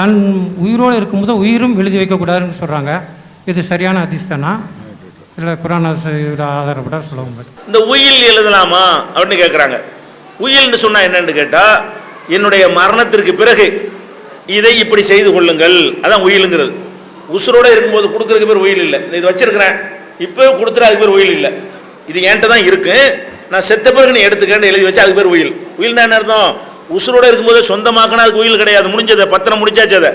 தன் உயிரோடு இருக்கும்போது உயிரும் எழுதி வைக்கக்கூடாதுன்னு சொல்கிறாங்க இது சரியான அதிஸ்தானா இல்லை குரான ஆதாரப்பட சொல்லவும் இந்த உயில் எழுதலாமா அப்படின்னு கேட்குறாங்க உயில்னு சொன்னால் என்னன்னு கேட்டால் என்னுடைய மரணத்திற்கு பிறகு இதை இப்படி செய்து கொள்ளுங்கள். அதான் உயிலுங்கிறது. உசுரோடு இருக்கும்போது கொடுக்குறதுக்கு பேர் உயில் இல்லை. இது வச்சிருக்கிறேன். இப்போ கொடுத்துட்டு அதுக்கு பேர் உயில் இல்லை. இது என்கிட்ட தான் இருக்குது நான் செத்த பிறகு நீ எடுத்துக்கன்னு எழுதி வச்சு அதுக்கு பேர் உயில். உயில்னா என்ன அர்த்தம்? உசுரோட இருக்கும்போது சொந்தமாக்கினா அதுக்கு உயில் கிடையாது. முடிஞ்சதை பத்திரம் முடிச்சாச்சு அதை.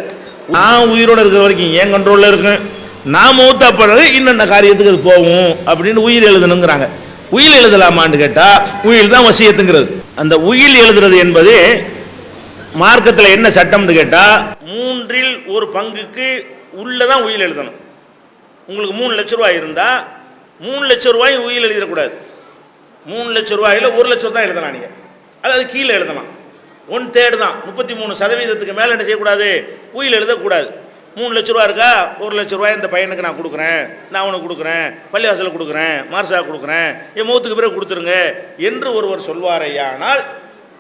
நான் உயிரோட இருக்கிற வரைக்கும் என் கண்ட்ரோலில் இருக்கும் நான் மூத்தா பிறகு இன்னென்ன காரியத்துக்கு அது போகும் அப்படின்னு உயிர் எழுதணுங்கிறாங்க. உயில் எழுதலாமான்னு கேட்டால் உயில் தான் வசியத்துங்கிறது. அந்த உயில் எழுதுறது என்பது மார்க்கத்தில் என்ன சட்டம்னு கேட்டால் மூன்றில் ஒரு பங்குக்கு உள்ளே தான் உயில் எழுதணும். உங்களுக்கு மூணு லட்ச ரூபாய் இருந்தால் மூணு லட்ச ரூபாய் உயில் எழுதிடக்கூடாது. மூணு லட்ச ரூபாயில் ஒரு லட்சம் தான் எழுதலாம் நீங்கள் அதாவது கீழே எழுதலாம். ஒன் தேர்டு தான். முப்பத்தி மூணு சதவீதத்துக்கு மேலே என்ன செய்யக்கூடாது? உயில் எழுதக்கூடாது. மூணு லட்ச ரூபா இருக்கா? ஒரு லட்ச ரூபாய் இந்த பையனுக்கு நான் கொடுக்குறேன். நான் அவனுக்கு கொடுக்குறேன். பள்ளிவாசலில் கொடுக்குறேன். மார்சா கொடுக்குறேன். என் மூத்துக்கு பிறகு கொடுத்துருங்க என்று ஒருவர் சொல்வாரையானால்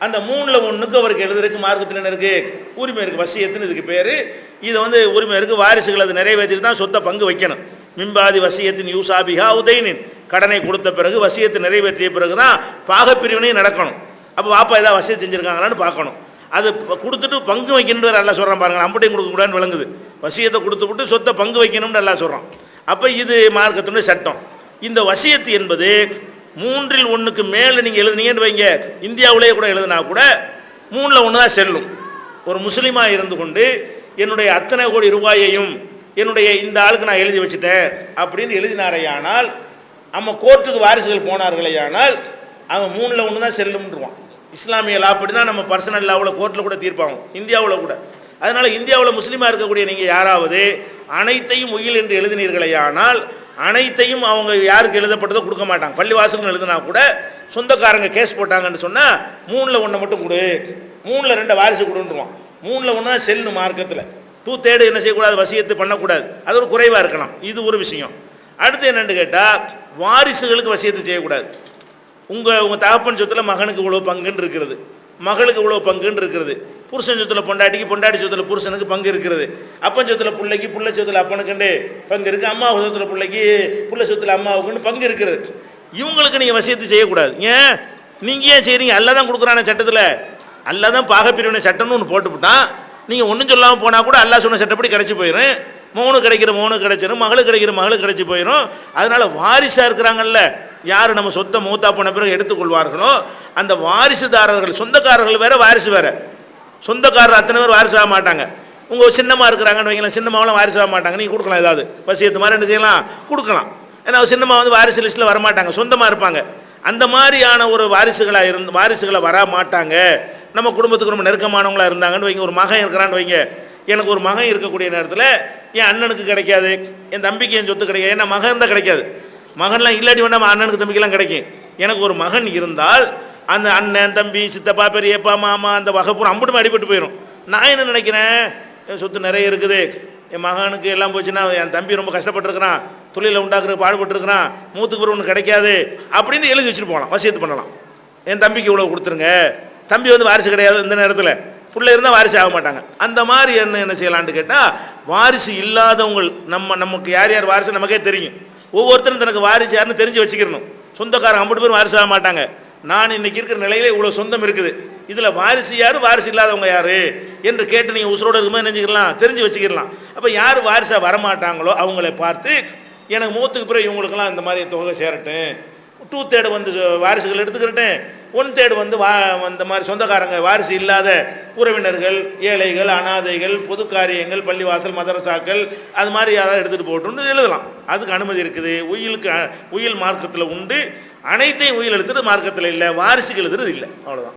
அந்த மூணில் ஒன்றுக்கு அவருக்கு எழுதுறதுக்கு மார்க்கத்தில் என்ன இருக்குது உரிமை இருக்கு. வசியத்துன்னு இதுக்கு பேர். இதை வந்து உரிமை இருக்குது வாரிசுகள் அது நிறைவேற்றிட்டு தான் சொத்தை பங்கு வைக்கணும். மிம்பாதி வசியத்தின் யூசாபிகா உதயனின் கடனை கொடுத்த பிறகு வசியத்தை நிறைவேற்றிய பிறகு தான் பாகப்பிரிவினையும் நடக்கணும். அப்போ வாப்பா ஏதாவது வசதி செஞ்சுருக்காங்களான்னு பார்க்கணும். அது கொடுத்துட்டு பங்கு வைக்கணும்னு எல்லாம் சொல்கிறான் பாருங்கள் அம்பட்டையும் கொடுக்கக்கூடாதுன்னு விளங்குது. வசியத்தை கொடுத்து விட்டு சொத்தை பங்கு வைக்கணும்னு எல்லாம் சொல்கிறான் அப்போ இது மார்க்கத்தினுடைய சட்டம். இந்த வசியத்து என்பது மூன்றில் ஒன்றுக்கு மேலே நீங்கள் எழுதுனீங்கன்னு வைங்க. இந்தியாவிலேயே கூட எழுதுனா கூட மூணில் ஒன்று தான் செல்லும். ஒரு முஸ்லீமாக இருந்து கொண்டு என்னுடைய அத்தனை கோடி ரூபாயையும் என்னுடைய இந்த ஆளுக்கு நான் எழுதி வச்சுட்டேன் அப்படின்னு எழுதினாரையானால் நம்ம கோர்ட்டுக்கு வாரிசுகள் போனார்களேயானால் அவன் மூணில் ஒன்று தான் செல்லும்ன்றுவான். இஸ்லாமிய லா அப்படி தான் நம்ம பர்சனல் லாவில் கோர்ட்டில் கூட தீர்ப்பாங்க இந்தியாவில் கூட. அதனால் இந்தியாவில் முஸ்லீமாக இருக்கக்கூடிய நீங்கள் யாராவது அனைத்தையும் உயில் என்று எழுதினீர்களேயானால் அனைத்தையும் அவங்க யாருக்கு எழுதப்பட்டதோ கொடுக்க மாட்டாங்க. பள்ளிவாசல்கள் எழுதினா கூட சொந்தக்காரங்க கேஸ் போட்டாங்கன்னு சொன்னால் மூணில் ஒன்றை மட்டும் கொடு. மூணில் ரெண்டு வாரிசு கொடுன்றுவான். மூணில் ஒன்று தான் செல்லு மார்க்கத்தில். டூ தேர்டு என்ன செய்யக்கூடாது? வசியத்து பண்ணக்கூடாது. அது ஒரு குறைவாக இருக்கலாம். இது ஒரு விஷயம். அடுத்து என்னென்னு கேட்டால் வாரிசுகளுக்கு வசியத்து செய்யக்கூடாது. உங்கள் உங்கள் தகப்பன் சொத்தில் மகனுக்கு இவ்வளோ பங்குன்னு இருக்கிறது மகளுக்கு இவ்வளோ பங்குன்னு இருக்கிறது புருஷன் சொத்தில் பொண்டாட்டிக்கு பொண்டாட்டி சொத்துல புருஷனுக்கு பங்கு இருக்கிறது அப்பன் சொத்துல பிள்ளைக்கு பிள்ளை சொத்தில் அப்பனுக்குண்டு பங்கு இருக்குது அம்மா சொத்துல பிள்ளைக்கு பிள்ளை சொத்துல அம்மாவுக்குன்னு பங்கு இருக்கிறது இவங்களுக்கு நீங்கள் வசியத்து செய்யக்கூடாது. ஏன்? நீங்கள் ஏன் செய்கிறீங்க அல்ல தான் கொடுக்குறான சட்டத்தில். அல்ல தான் பாகப்பிரிவினை சட்டம்னு ஒன்று போட்டுவிட்டான் நீங்கள் ஒன்றும் சொல்லாமல் போனால் கூட அல்லா சொன்ன சட்டப்படி கிடச்சி போயிடும் மோனு கிடைக்கிற மோனு கிடைச்சிடும் மகளுக்கு கிடைக்கிற மகளுக்கு கிடச்சி போயிடும் அதனால் வாரிசாக இருக்கிறாங்கல்ல. யார் நம்ம சொத்தை மூத்தா போன பிறகு எடுத்துக்கொள்வார்களோ அந்த வாரிசுதாரர்கள் சொந்தக்காரர்கள் வேற வாரிசு வேற. சொந்தக்காரர் அத்தனை பேர் வாரிசு ஆக மாட்டாங்க. உங்கள் சின்னமாக இருக்கிறாங்கன்னு வைக்கலாம் சின்னமாவெல்லாம் வாரிசு ஆக மாட்டாங்க. நீங்கள் கொடுக்கலாம் ஏதாவது. வசியத்து மாதிரி என்ன செய்யலாம்? கொடுக்கலாம். ஏன்னா சின்னம்மா வந்து வாரிசு லிஸ்ட்டில் வரமாட்டாங்க. சொந்தமாக இருப்பாங்க. அந்த மாதிரியான ஒரு வாரிசுகளாக இருந்து வாரிசுகளை வர மாட்டாங்க. நம்ம குடும்பத்துக்கு ரொம்ப நெருக்கமானவங்களா இருந்தாங்கன்னு வைங்க. ஒரு மகன் இருக்கிறான்னு வைங்க. எனக்கு ஒரு மகன் இருக்கக்கூடிய நேரத்தில் என் அண்ணனுக்கு கிடைக்காது. என் தம்பிக்கு என் சொத்து கிடைக்காது. ஏன்னா மகன் தான் கிடைக்காது. மகன்லாம் இல்லாட்டி வேண்டாம் அண்ணனுக்கு தம்பிக்கெல்லாம் கிடைக்கும். எனக்கு ஒரு மகன் இருந்தால் அந்த அண்ணன் தம்பி சித்தப்பா பெரியப்பா மாமா அந்த வகைப்பூரம் அம்புட்டு அடிபட்டு போயிடும் நான் என்ன நினைக்கிறேன்? என் சொத்து நிறைய இருக்குது. என் மகனுக்கு எல்லாம் போச்சுன்னா என் தம்பி ரொம்ப கஷ்டப்பட்டுருக்கிறான். தொழிலை உண்டாக்குற பாடுபட்டுருக்கிறான். மூத்துக்கு பிறகு ஒன்று கிடைக்காது. அப்படின்னு எழுதி வச்சுட்டு போகலாம் வசியத்து பண்ணலாம். என் தம்பிக்கு இவ்வளோ கொடுத்துருங்க. தம்பி வந்து வாரிசு கிடையாது இந்த நேரத்தில். புள்ள இருந்தால் வாரிசு ஆக மாட்டாங்க. அந்த மாதிரி என்ன என்ன செய்யலான்னு கேட்டால் வாரிசு இல்லாதவங்க நம்ம நமக்கு யார் யார் வாரிசு நமக்கே தெரியும். ஒவ்வொருத்தரும் தனக்கு வாரிசு யாருன்னு தெரிஞ்சு வச்சுக்கிறணும். சொந்தக்காரன் ஐம்பது பேரும் வாரிசு ஆக மாட்டாங்க. நான் இன்னைக்கு இருக்கிற நிலையில இவ்வளோ சொந்தம் இருக்குது. இதில் வாரிசு யார்? வாரிசு இல்லாதவங்க யார்? என்று கேட்டு நீங்கள் உசுரோடு இருக்கும்போது நினைஞ்சிக்கலாம் தெரிஞ்சு வச்சுக்கிடலாம். அப்போ யார் வாரிசாக வரமாட்டாங்களோ அவங்கள பார்த்து எனக்கு மூத்துக்கு பிறகு இவங்களுக்கெல்லாம் இந்த மாதிரி தொகை சேரட்டும். டூ தேர்டு வந்து வாரிசுகள் எடுத்துக்கிறட்டேன் ஒன் தேர்டு வந்து வா இந்த மாதிரி சொந்தக்காரங்க வாரிசு இல்லாத உறவினர்கள் ஏழைகள் அனாதைகள் பொது காரியங்கள் பள்ளிவாசல் மதரசாக்கள் அது மாதிரி யாராவது எடுத்துகிட்டு போட்டுன்னு எழுதலாம். அதுக்கு அனுமதி இருக்குது. உயிலுக்கு உயில் மார்க்கத்தில் உண்டு. அனைத்தையும் உயில் எழுத்துறது மார்க்கத்தில் இல்லை. வாரிசுக்கு எழுதுறது இல்லை. அவ்வளோதான்